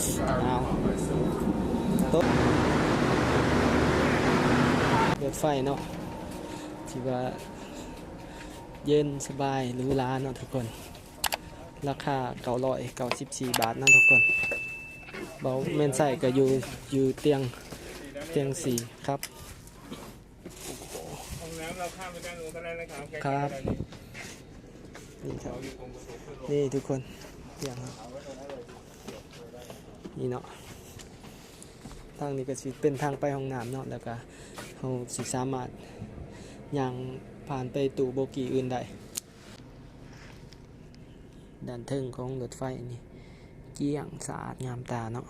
เอาโต๊ะรถไฟเนาะที่ว่าเย็นสบายหรูหราเนาะทุกคน ราคาเก้าร้อยเก้าสิบสี่บาทนะทุกคนเบาแม่นใส่ก็อยู่อยู่เตียงเตียงสี่ครับครับ นี่ครับ นี่ทุกคนเตียงครับ นี่เนาะทางนี้ก็สิเป็นทางไปห้องน้ำเนาะแล้วก็เราสิสามารถย่างผ่านไปตู้โบกี้อื่นได้ด้านเทิงของรถไฟนี่เกี้ยงสะอาดงามตาเนาะ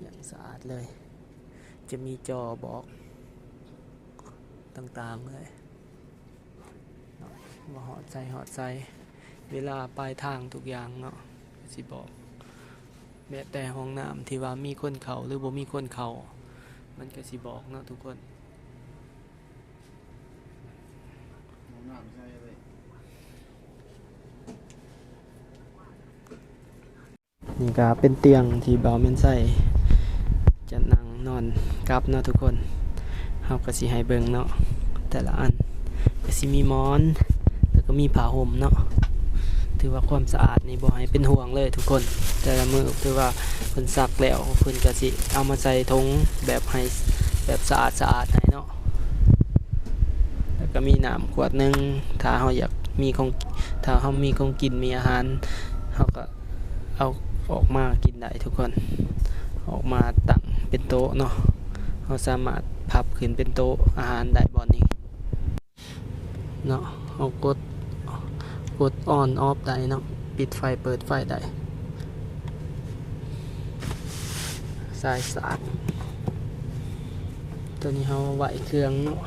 อย่างสะอาดเลย จะมีจอบอกต่างๆเลยว่าหอดใจหอดใจเวลาปลายทางทุกอย่างเนาะสิบอก แม้แต่ห้องน้ำที่ว่ามีคนเขาหรือบ่มีคนเขามันก็สิบอกเนาะทุกคนนี่ก็เป็นเตียงที่เบาเมนใส่จะนั่งนอนกับเนาะทุกคนเฮาก็สิให้เบิ่งเนาะแต่ละอันก็สิมีหมอน แล้วก็มีผ้าห่มเนาะ ถือว่าความสะอาดนี่บ่ให้เป็นห่วงเลยทุกคน แต่ละมือถือว่าเพิ่นซักแล้วเพิ่นก็สิเอามาใส่ถุงแบบให้แบบสะอาดสะอาดให้เนาะแล้วก็มีน้ำขวดหนึงถ้าเฮาอยากมีของถ้าเฮามีของกินมีอาหารเฮาก็เอาออกมากินได้ทุกคน ออกมาตั้งเป็นโต๊ะเนาะเฮาสามารถพับขึ้นเป็นโต๊ะอาหารได้บ่นี้เนาะเอากด กดออนออฟได้เนาะปิดไฟเปิดไฟได้สายสาดตัวนี้เขาไหวเครื่องเนาะ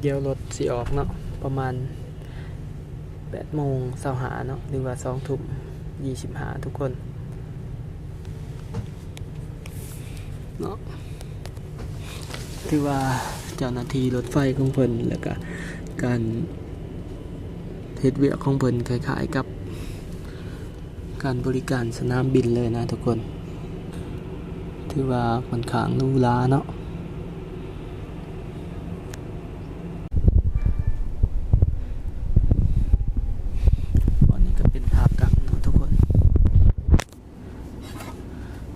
เดี๋ยวรถสิออกเนาะประมาณ8โมงเสาหาเนาะหรือว่า2ทุ่ม25 ทุกคนเนาะที่ว่าเจ้าหน้าที่รถไฟของเพิ่นแล้วก็การ เฮ็ดเวียของเพิ่นคล้ายๆกับการบริการสนามบินเลยนะทุกคน ถือว่าค่อนข้างหรูหราเนาะวันนี้ก็เป็นภาคกังเนาะทุกคน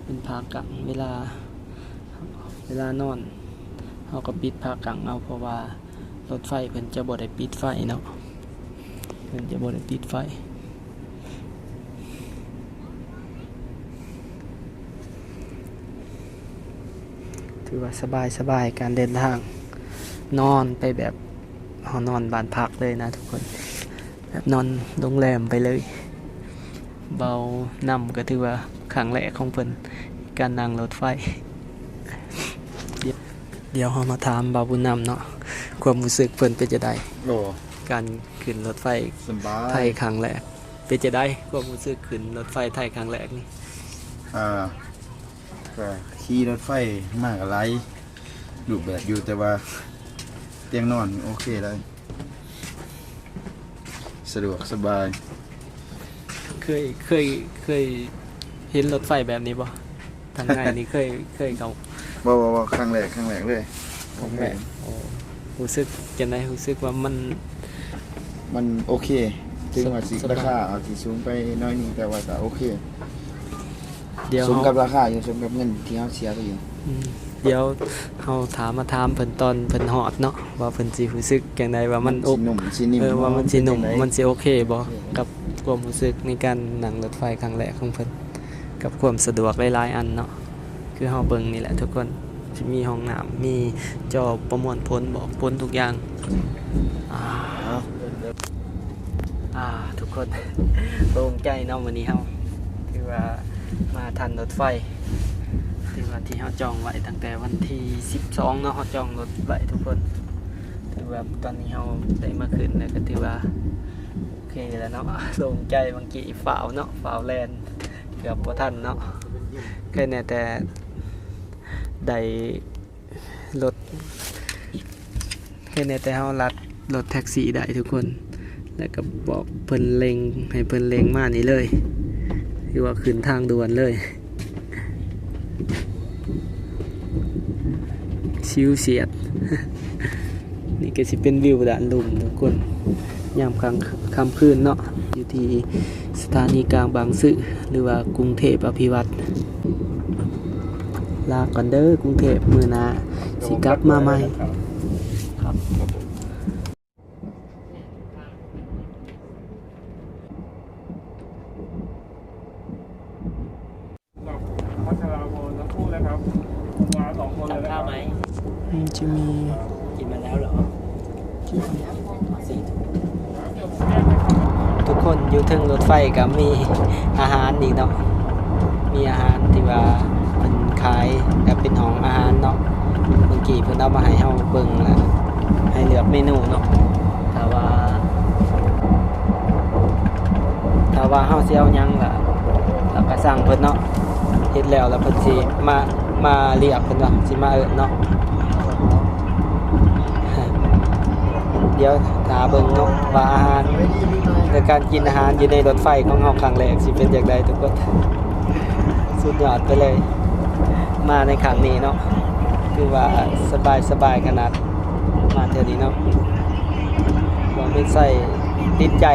เป็นภาคกังเวลา เวลานอนเขาก็ปิดผ้ากังเอาเพราะว่ารถไฟเพิ่นจะบ่ได้ปิดไฟเนาะ เพิ่นจะบ่ได้ปิดไฟถือว่าสบายสบายการเดินทางนอนไปแบบเฮานอนบ้านพักเลยนะทุกคน แบบนอนโรงแรมไปเลย เบานำก็ถือว่าครั้งแรกของเพิ่นการนั่งรถไฟ เดี๋ยวเรามาถามบาวบุญนำเนาะความรู้สึกเพิ่นเป็นจะได้โอ้การ ขึ้นรถไฟสบาไทยยครั้งแรกเป็นจะได้ความรู้สึกขึ้นรถไฟไทยครั้งแรกนี่อ่าก็ขี่รถไฟมากอะไรรูปแบบอยู่แต่ว่าเตียงนอนโอเคเลยสะดวกสบาย เคยเคยเคยเห็นรถไฟแบบนี้บ่ทางไงนี่เคยเคยเขาว่าว่าว่าครั้งแรกครั้งแรกเลยครั้งแรกโอ้รู้สึกจะได้รู้สึกว่ามัน มันโอเค ถึงว่าสิสบายราคาเอาสิสูงไปหน้อยหนึงแต่ว่าก็โอเคเดี๋ยวสมเฮากับราคาอยู่สมกับเงินที่เขาเสียไปอยู่อืมเดี๋ยวเฮาถามมาถามเพิ่นตอนเพิ่นฮอดเนาะว่าเพิ่นสิรู้สึกจังไดว่ามันโอสิหนุ่มสินิ่มเออว่ามันสิหนุ่มเป็จั่งใดมันสิโอเคบ่กับความรู้สึกในการนั่งรถไฟครั้งแรกของเพิ่นกับความสะดวกหลายๆอันเนาะคือเฮาเบิ่งนี่แหละทุกคนสิมีห้องน้ำมีจอประมวลผลบอกผลทุกอย่างอ่าเอาอ่าทุก คนโล่งใจเนาะวันนี้เฮาคือว่ามาทันรถไฟที่ว่าที่เฮาจองไว้ตั้งแต่วันที่ 12เนาะเฮาจองรถไว้ทุกคนถือว่าตอนนี้เฮาได้มาขึ้นแล้วก็ถือว่าโอเคแล้วเนาะลงใจบางกีฝ่าวเนาะฝ่าวแลนเกือบพอทันเนาะแค่เนี่ยแต่ได้รถแค่เนี่ยแต่เฮาลัดรถแท็กซี่ได้ทุกคน แล้วก็บอกเพิ่นเลงให้เพิ่นเลงมานี่เลยคือว่าขึ้นทางด่วนเลย ชิวเสียด นี่ก็สิเป็นวิวด่านลุ่มทุกคนยามกลางค่ำคืนเนาะอยู่ที่สถานีกลางบางซื่อหรือว่ากรุงเทพอภิวัตรลาก่อนเด้อกรุงเทพมือหนาสิกลับมาใหม่ครับพัชราพรทั้งคู่เลยครับมาสองคนเลยนะครับ มันจะมี กินมาแล้วเหรอสี่ ทุกคนอยู่ถึงรถไฟก็มีอาหารอีกเนาะมีอาหารที่ว่าเป็นขายแบบเป็นของอาหารเนาะเมื่อกี้เพิ่นเอามาให้เฮาเบิ่งแล้วให้เลือกเมนูเนาะแต่ว่าถ้าว่าเฮาสิเอาหยังล่ะแล้วก็สั่งเพิ่นเนาะเฮ็ดแล้วแล้วเพิ่นสิมามาเรียกเพิ่นว่าะสิมาเอิ้นเนาะ เดี๋ยวถาเบิ่งเนาะว่าอาหารในการกินอาหารอยู่ในรถไฟของเฮาครั้งแรกสิเป็นอย่างไรทุกคนสุดยอดไปเลย มาในครั้งนี้เนาะคือว่าสบายสบายขนาดมาเท่านี้เนาะบ่ไม่ใส่ติดใจ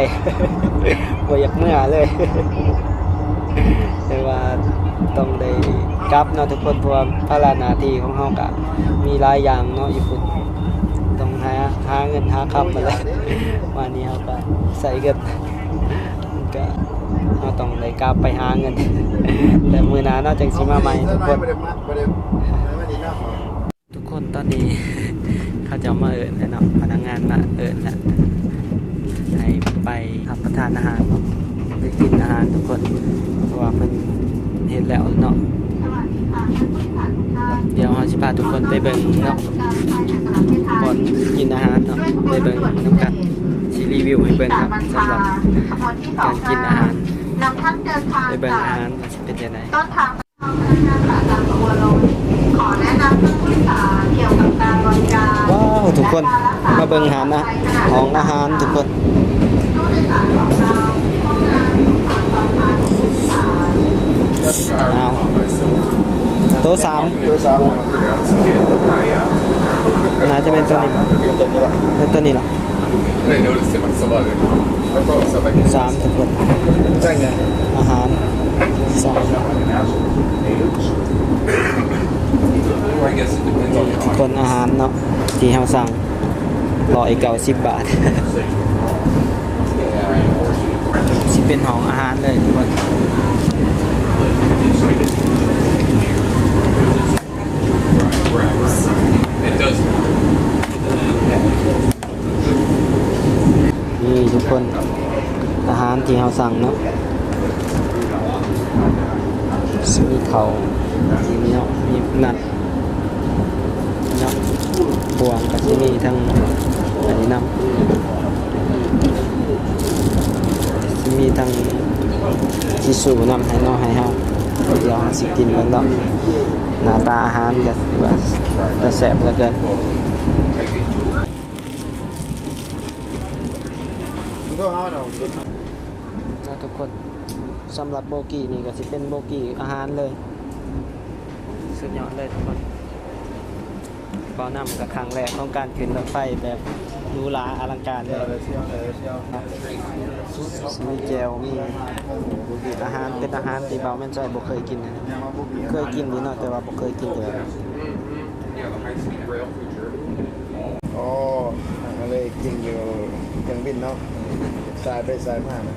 บ่อยากเมื่อเลยแต่ว่าต้องได้กลับเนาะทุกคนเพราะว่าภาระหน้าที่ของเฮาก็มีหลายอย่างเนาะอยู่พุ่นต้อง หาหาเงินหาคำมาแล้ววันนี้เราก็ใส่เงินมันก็เราต้องได้กลับไปหาเงิน แต่มือหนาเนอกจากสิมาใหม่ทุกคนทุกคนตอนนี้เขาจะมาเอิญแล้วเนาะพนักงานมาเอิญแล้วให้ไปรับประทานอาหารไปกินอาหารทุกคนเพราะว่ามันเห็นแล้วเนาะาจะพาทุกคนไปเบิ่งเนาะก่อนกินอาหารเนาะไปเบิ่งน้ำกันสิรีวิวให้เบิ่งครับสำหรับการกินอาหารนำท่านเดินทางไปเบิ่งจากอาหารว่าสิเป็นยังไงต้นทางเข้าพนักงานสาขาสวรลงขอแนะนำผู้โดยสารเกี่ยวกับการบริการว้าวทุกคนมาเบิ่งอาหารนะของอาหารทุกคนผู้โดยสารของเราห้องน้ำควา ต๊ะสามตัวสามน่าจะเป็นตัวนี้เป็นตัวนี้หรอสามทุกคนใช่ไงอาหารสาม I guess it depends on ทุกคนอาหารเนาะที่เราสั่งร้อยเก้าสิบบาทสิเป็นของอาหารเลยทุกคน it does. นี่ทุกคน อาหารที่เราสั่งเนาะมีเขามีเนาะมีนัดเนาะพวงกับที่นี่ทั้งอันนี้นำที่มีทั้งที่สูนำให้เนาะให้เฮาเดี๋ยวสิกินกันเนาะ หน้าตาอาหารก็ถือว่าจะแซ่บเหลือเกินก็เอาเนะนทุกคนสำหรับโบกี้นี่ก็จะเป็นโบกี้อาหารเลย สุดยอดเลยทุกคนเบานำกับครั้งแรกของการขึ้นรถไฟแบบ รูหราอลังการเลยเชียวเลยเชียวมีแจวมีอาหารเป็นอาหารที่เบาแม่นใจบ่เคยกินนะเคยกินนิดหน่อยแต่ว่าบ่เคยกินเลย Yeah, the high speed rail through Germany. อ๋ออะไรกินอยู่เครื่องบินเนาะสายไปสายมานะ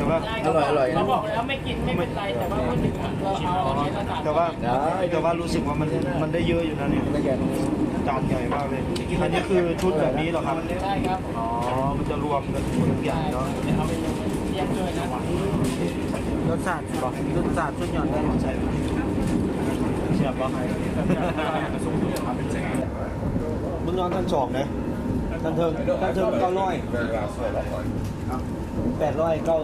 ติสุดยอดแต่ทุกมาคนคิวแต่ว่าอร่อยอร่อยนะแต่ว่าแต่ว่ารู้สึกว่ามันมันได้เยอะอยู่นะเนี่ยไม่แก่จานใหญ่มากเลยอันนี้คือชุดแบบนี้เหรอครับใช่ครับอ๋อมันจะรวมกันหมดทุกอย่างเนาะรสชาติรสชาติสุดยอดเลยใช่เชียบว่ามึงนอนท่านสองนะท่านเทิงท่านเทิงเก้าร้อย แปดร้อยเก้า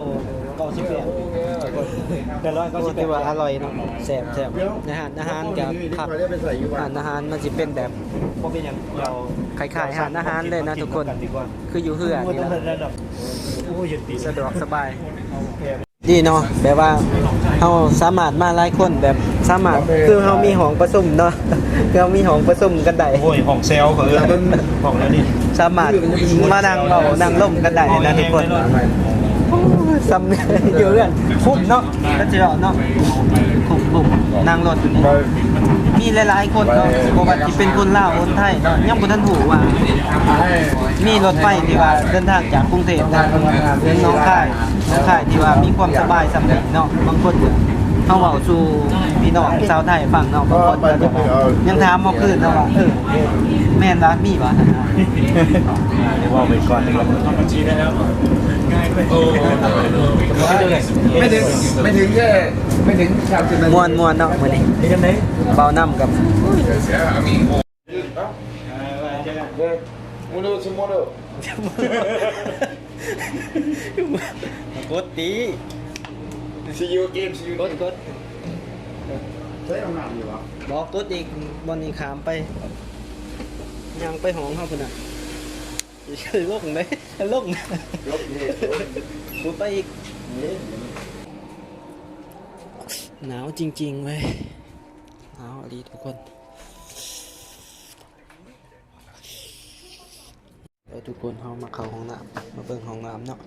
เก้าสิบแปดแปดร้อยเก้าสิบแปดว่าอร่อยเนาะแซ่บแซ่บอาหารอาหารกับผักอาหารมันจะเป็นแบบเพราะเป็นอย่างเราคล้ายอาหารอาหารเลยนะทุกคนคืออยู่เฮือโอ้ยนี่แหละสะดวกสบายดีเนาะแบบว่าเราสามารถมาหลายคนแบบสามารถคือเรามีห้องประชุมเนาะคือเรามีห้องประชุมกันได้โอ้ยของเซลล์เขาเออของแล้วนี่ สามารถมานั่งเบานั่งล่มกันได้นะทุกคนซ้ำอยู่เรื่องคุ้มเนาะก็เจอเนาะคุ้มบุ่มนั่งรถอยู่นี่มีหลายๆคนเนาะบ่ว่าสิเป็นคนลาวคนไทยเนาะยังบ่ทันหูว่า มีรถไฟที่ว่าเดินทางจากกรุงเทพทางเรื่องน้องค่ายน้องค่ายที่ว่ามีความสบายสำเร็จเนาะบางคนก็ เฮาเว้าสู่พี่น้องชาวไทยฟังเนาะบางคนก็จะยังถามมาคืนเนาะว่าเออแม่นว่ามีบ่นะเดี๋ยวว่าไปก่อนดีกว่าไม่ถึงไม่ถึงแค่ไม่ถึงสามสิบนาทีมวนมวนเนาะมื้อนี้นี่กันไหนเบาน้ำกับมูดูสมูดูกดตี ซีอูเกมซีอูกดกดใช้อำนาจอยู่วะบอกกดอีกบอลนี้ขามไป ยังไปหองเฮาพุ่นน่ะคือลงเด้ลงลบนี่พูดไปอีกหนาวจริงๆเว้ยหนาวอะดีทุกคนเดี๋ยวทุกคนเข้ามาเข้าห้องน้ำมาเบิ่งห้องน้ำเนาะ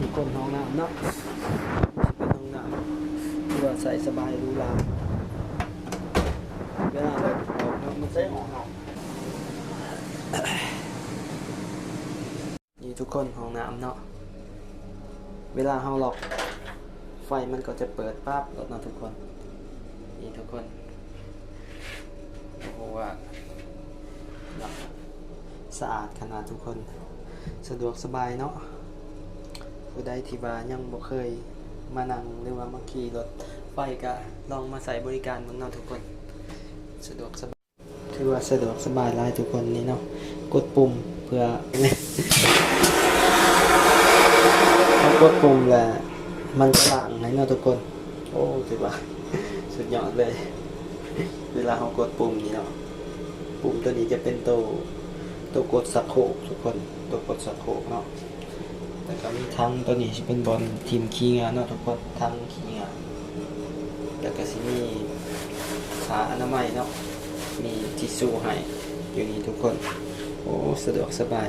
ทุก คนห้องน้ำเนาะเป็นห้องน้ำที่ว่าใส่สบายหรูหราเวลาเราออกมามันใส่ห้องน้ำนี่ทุกคนห้องน้ำเนาะเวลาเราล็อกไฟมันก็จะเปิดปั๊บแล้วเนะทุกคน นี่ทุกคนโอ้โหว่าสะอาดขนาดทุกคน สะดวกสบายเนาะ ผู้ใดที่ว่ายังบ่เคยมานั่งหรือว่ามาขี่รถไฟก็ลองมาใส่บริการเบิ่งเนาะทุกคน สะดวกสบายถือว่าสะดวกสบายหลายทุกคนนี่เนาะกดปุ่มเพื่อเขากดปุ่มแล้วมันสั่งให้เนาะทุกคน โอ้ถือว่าสุดยอดเลย เวลาเขากดปุ่มนี่เนาะปุ่มตัวนี้จะเป็นตัวตัวกดสักโคกทุกคนตัวกดสักโคกเนาะ แต่ก็มีทั้งตัวนี้จะเป็นบอลทีมขี้งานเนาะทุกคนทั้งขี้งานแล้วก็สิมีขาอนามัยเนาะมีทิชชู่ให้อยู่นี่ทุกคนโอ้สะดวกสบาย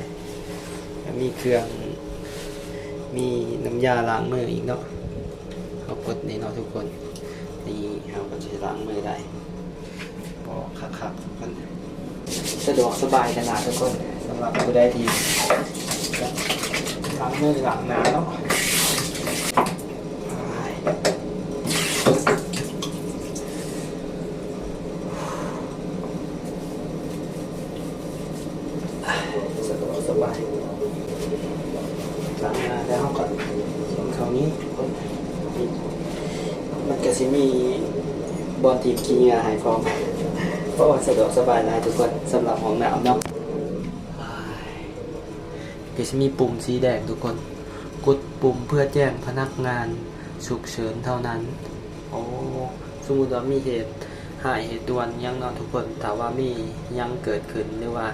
แล้วมีเครื่องมีน้ำยาล้างมืออีกเนาะเขากดนี่เนาะทุกคนนี่เราก็จะล้างมือได้บอกคักๆทุกคนสะดวกสบายขนาดทุกคนสำหรับผู้ใดที่ ล้างมือล้างหน้าเนาะสะดวกสบายล้างหน้าแล้วก่อนส่วนคราวนี้ทุกคนนี่มันก็สิมีบอลทีมกีงาหายฟอมเพราะว่าสะดวกสบายหลายทุกคนสำหรับห้องน้ำเนาะ ก็จะมีปุ่มสีแดงทุกคน กดปุ่มเพื่อแจ้งพนักงานฉุกเฉินเท่านั้นโอ้สมมติว่ามีเหตุหายเหตุด่วนยังนาะทุกคนแต่ว่ามียังเกิดขึ้นหรือว่า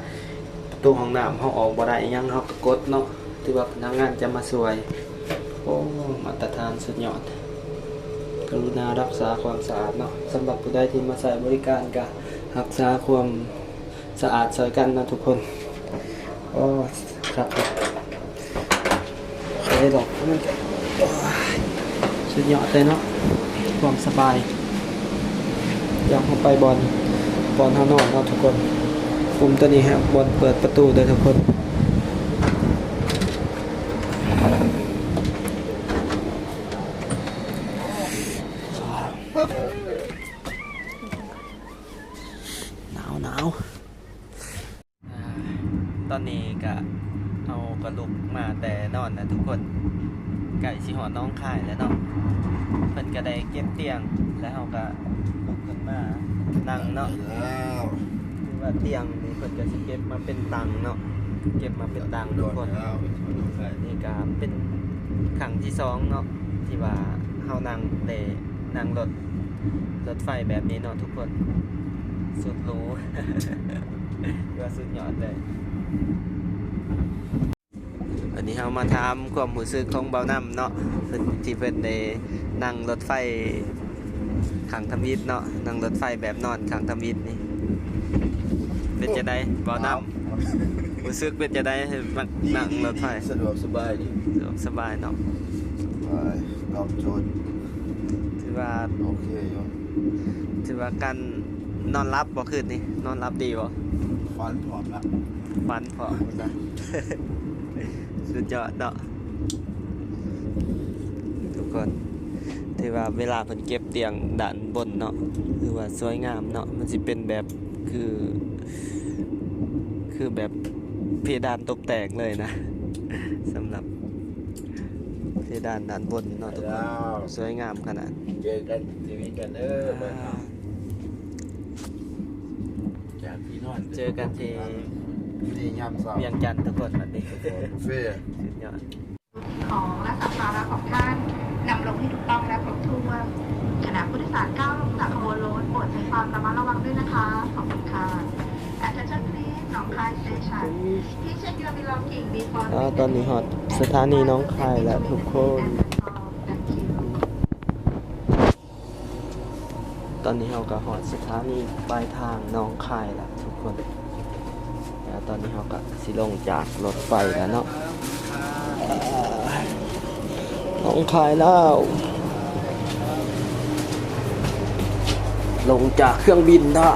ตู้ห้องน้ำเขาออกบ่ได้ยังเขาก็กดเนาะถือว่าพนักงานจะมาช่วยโอ้มาตรฐานสุดยอดกรุณารักษาความสะอาดเนาะสำหรับผู้ใดที่มาใช้บริการก็รักษาความสะอาดใส่กันนะทุกคนโอ้ ครับใครดอกมันก็โอ้ยสุดยอดเลยเนาะความสบายอยางเข้าไปบอลบอลเฮานอนเนาะทุกคนปุ่มตัวนี้ฮะบอลเปิดประตูเด้ทุกคนาวหนาวอ่าตอนนี้ก็เอากระลุกมาแต่นอนนะทุกคน ไก่สิหอดน้องคายแล้วเนาะเพิ่นก็ได้เก็บเตียง แล้วเราก็ลุกขึ้นมานั่งเนาะแล้วคือว่าเตียงนี่เพิ่นก็สิเก็บมาเป็นตังเนาะเก็บมาเป็นตังโดทุกนคนแล้วนี่ก็เป็นครั้งที่สองเนาะที่ว่าเฮานั่งได้นั่งรถรถไฟแบบนี้เนาะทุกคนสุดหรูว่าสุดยอดเลยวันนี้เรามาถามความรู้สึกของเบาน้ำเนาะเพิ่นที่เพิ่นได้นั่งรถไฟ ขังทมิตเนาะนั่งรถไฟแบบนอนขังทมิตนี่เป็นจะได้เบาน้ำรู้สึกเป็นจะได้มานั่งรถไฟสะดวกสบายดีสะดวกสบายเนาะไปตอบโจทย์ถือว่าโอเคอยู่ถือว่าการนอนรับบ่คืนนี่นอนรับดีบ่ฟันพร้อมละฝันพอนะสุดยอดเนาะทุกคน ถือว่าเวลาเพิ่นเก็บเตียงด้านบนเนาะคือว่าสวยงามเนาะมันสิเป็นแบบคือ คือแบบเพดานตกแต่งเลยนะสำหรับเพดานด้านบนเนาะทุกคนสวยงามขนาดเจอกันทีวีกันเออเบิ่งเอาจากพี่นอนเจอกันที่นี่ยามเช้าเวียงจันทน์ทุกคนวันนี้บุฟเฟ่ต์สุดยอด ของและสัมภาระของท่านนำลงให้ถูกต้องและครบถ้วนขณะผู้โดยสารก้าวลงจากขบวนรถโปรดใช้ความระมัดระวังด้วยนะคะ ขอบคุณค่ะ Attention please หนองคาย Station Please check your belonging before อ่าตอนนี้ฮอดสถานีน้องคายแล้วทุกคน ตอนนี้เราก็ฮอดสถานีปลายทางน้องคายแล้วทุกคน แล้วตอนนี้เราก็สิลงจากรถไฟแล้วเนาะ น้องคายแล้ว ลงจากเครื่องบินได้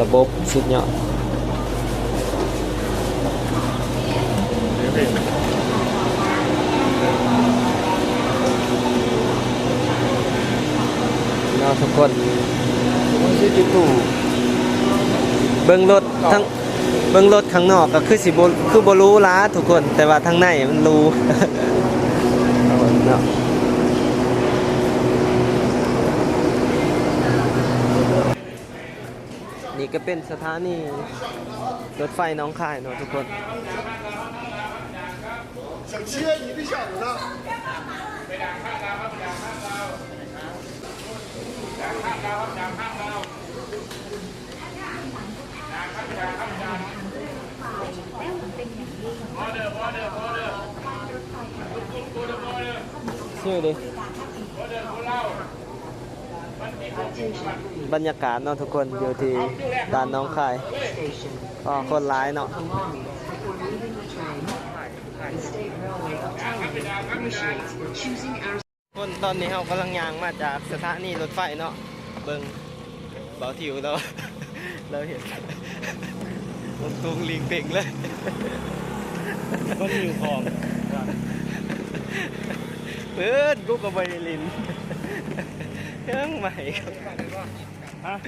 ระบบสุดยอด ทุกคนเบิ้งรถทั้งเบิ้งรถข้างนอกก็คือสิบคือบรู้ล้าทุกคน แต่ว่าทางในมันรู้เนาะนี่ก็เป็นสถานีรถไฟหน้องคายเนาะทุกคน ชื่อดิบรรยากาศเนาะทุกคนอยู่ที่ด่านน้องคายก็คนร้ายเนาะ ตอนนี้เรากำลังย่างมาจากสถานีรถไฟเนาะเบิ่งเบาถิวเราเราเห็นลงตรงลิงเป่งเลยก็มีของเพื่อนกูก็ไปลินเรื่องใหม่ครับ